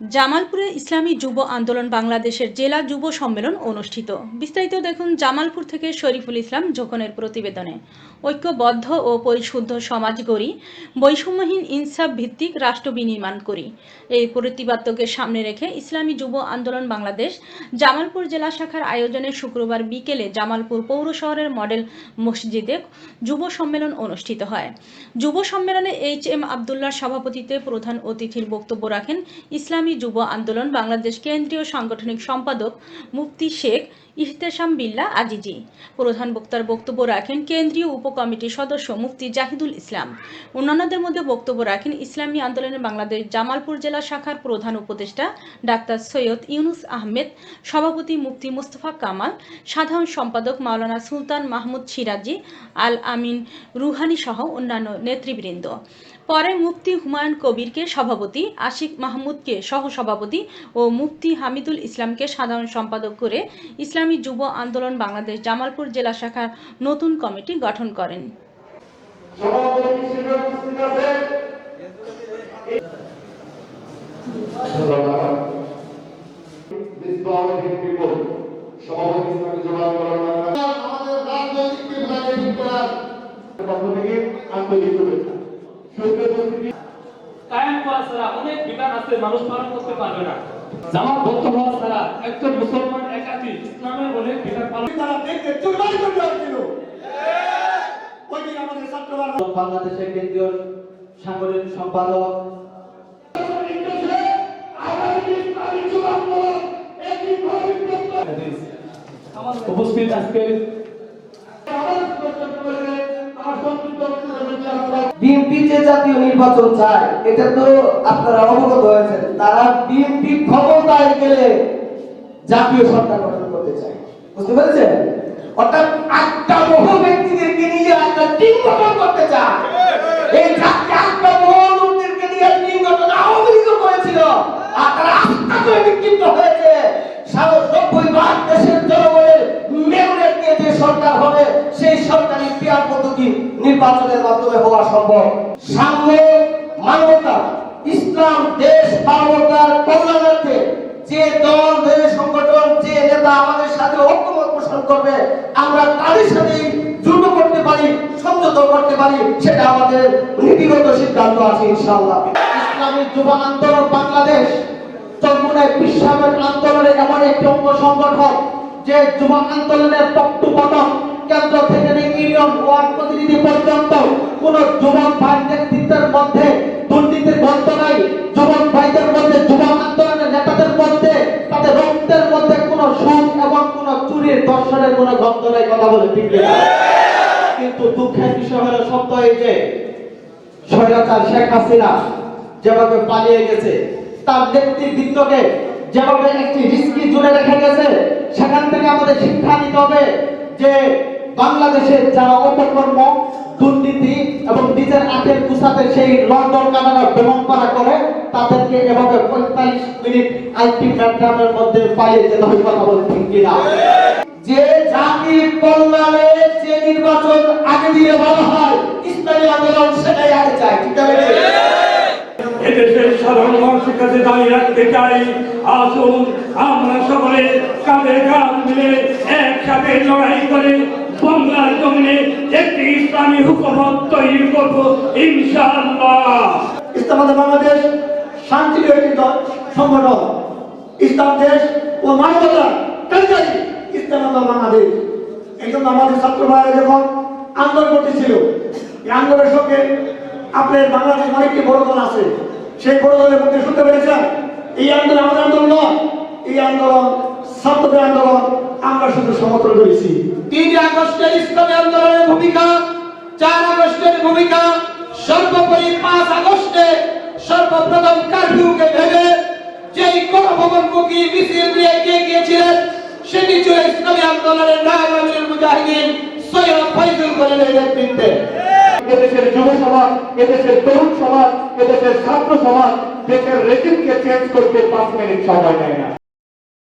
জামালপুরে ইসলামী যুব আন্দোলন বাংলাদেশের জেলা যুব সম্মেলন অনুষ্ঠিত। বিস্তারিত দেখুন জামালপুর থেকে শরীফুল ইসলাম জোকনের প্রতিবেদনে। ঐক্যবদ্ধ ও পরিশুদ্ধ সমাজ গড়ি, বৈষম্যহীন ইনসাফ ভিত্তিক রাষ্ট্র বিনির্মাণ করি। এই প্রতিপাদ্যকে সামনে রেখে ইসলামী যুব আন্দোলন বাংলাদেশ জামালপুর জেলা শাখার আয়োজনে শুক্রবার বিকেলে জামালপুর পৌর শহরের মডেল মসজিদে যুব সম্মেলন অনুষ্ঠিত হয়। যুব সম্মেলনে এইচ এম আবদুল্লাহ সভাপতিত্বে প্রধান অতিথির বক্তব্য রাখেন ইসলামী যুব আন্দোলন বাংলাদেশ কেন্দ্রীয় সাংগঠনিক সম্পাদক মুফতি শেখ ইহতেশাম বিল্লা আজিজি। প্রধান বক্তার বক্তব্য রাখেন কেন্দ্রীয় উপকমিটির সদস্য মুফতি জাহিদুল ইসলাম। অন্যান্যদের মধ্যে বক্তব্য রাখেন ইসলামী আন্দোলনের বাংলাদেশ জামালপুর জেলা শাখার প্রধান উপদেষ্টা ডাক্তার সৈয়দ ইউনুস আহমেদ, সভাপতি মুফতি মুস্তফা কামাল, সাধারণ সম্পাদক মাওলানা সুলতান মাহমুদ সিরাজি, আল আমিন রুহানি সহ অন্যান্য নেতৃবৃন্দ। পরে মুফতি হুমায়ুন কবিরকে সভাপতি আশিক মাহমুদকে সহসভাপতি ও মুফতি হামিদুল ইসলামকে সাধারণ সম্পাদক করে ইসলামী যুব আন্দোলন বাংলাদেশ জামালপুর জেলা শাখার নতুন কমিটি গঠন করেন। আমাদের রাজনৈতিক বিভাগের আন্তরিক শুভেচ্ছা। কায়েম করা ছাড়া অনেক বিধান আছে মানুষ পালন করতে পারবে না। জামাত বদ্ধ হওয়া ছাড়া একজন মুসলমান একাকি ইসলামের অনেক বিধান পালন তারা দেখতে চুরমার হচ্ছিল বাংলাদেশের কেন্দ্রীয় সাংগঠনিক সম্পাদক উপস্থিত আজকে বিএনপি যে জাতীয় নির্বাচন চায়, এটা তো আপনারা অবগত হয়েছেন, তারা বিএনপি ক্ষমতায় গেলে জাতীয় সরকার গঠন করতে চায়। বুঝতে পেরেছেন? অর্থাৎ আটটা বহু ব্যক্তিদেরকে নিয়ে একটা টিম গঠন করতে চায়। সম্ভব। সাম্য মানবতা, ইসলাম, দেশ, মানবতার কল্যাণার্থে যে দল, যে সংগঠন, যে নেতা আমাদের সাথে ঐক্যমত পোষণ করবে, আমরা তাদের সাথে যুদ্ধ করতে পারি সংযত করতে পারি, সেটা আমাদের নীতিগত সিদ্ধান্ত আছে, ইনশাআল্লাহ। ইসলামী যুব আন্দোলন বাংলাদেশ চরমুনায় বিশ্বের আন্দোলনের এমন একটি অঙ্গ সংগঠন যে যুব আন্দোলনের পক্ষপতন কেন্দ্র থেকে ইউনিয়ন ওয়ার্ড প্রতিনিধি পর্যন্ত কোন যুবক নেতৃত্বের মধ্যে দুর্নীতির গন্ধ নাই। যুবক ভাইদের মধ্যে আন্দোলনের নেতাদের মধ্যে, তাদের রক্তের মধ্যে এবং চুরির দর্শনের গন্ধ নাই, কথা বলে ঠিক কিন্তু দুঃখের বিষয় হলো সত্য এই যে, স্বৈরাচার শেখ হাসিনা যেভাবে পালিয়ে গেছে, তার নেতৃবৃন্দকে যেভাবে একটি রিস্কি জুড়ে রেখে গেছে, সেখান থেকে আমাদের শিক্ষা নিতে হবে যে বাংলাদেশের যারা অপকর্ম দুর্নীতি নিজের আখের কুসাতে সেই লন্ডন কানাডা ভ্রমণ করা করে, তাদেরকে এভাবে পঁয়তাল্লিশ মিনিট আলটিমেটামের মধ্যে পাইয়ে যেতে হবে কথা বলে ঠিক কিনা? যে জাতির কল্যাণে যে নির্বাচন আগে দিয়ে বলা হয়, ইসলামী আন্দোলন সেটাই আগে চায়, ঠিক আছে এদেশের সাধারণ মানুষের কাছে দাঁড়িয়ে রাখতে চাই, আসুন আমরা সকলে কাঁধে কাঁধ মিলে একসাথে লড়াই করে বাংলার জমিনে একটি ইসলামী হুকুমত তৈরি করব, ইনশাআল্লাহ। ইসলামাবাদ বাংলাদেশ শান্তিপ্রিয় একটি সংগঠন। ইসলাম দেশ ও মানবতা কালচারি ইসলামাবাদ বাংলাদেশ। এই জন্য আমাদের ছাত্র ভাইরা যখন আন্দোলন করতেছিল, এই আন্দোলনের সঙ্গে আপনার বাংলাদেশ অনেকটি বড় দল আছে। সেই বড় দলের মধ্যে শুনতে পেরেছেন, এই আন্দোলন আমাদের আন্দোলন নয়, এই আন্দোলন ছাত্রদের আন্দোলন আমরা শুধু সমর্থন করেছি তিন আগস্টের ইসলামী আন্দোলনের ভূমিকা চার আগস্টের ভূমিকা সর্বোপরি পাঁচ আগস্টে সর্বপ্রথম কারফিউকে ভেবে যেই গণভবনমুখী মিছিল নিয়ে এগিয়ে গিয়েছিলেন সেটি ছিল ইসলামী আন্দোলনের নায়ক আমিরুল মুজাহিদিন সৈয়দ ফয়জুল করিমের নেতৃত্বে। এদেশের যুব সমাজ এদেশের তরুণ সমাজ এদেশের ছাত্র সমাজ দেশের রেজিমকে চেঞ্জ করতে পাঁচ মিনিট সময় নেয় না।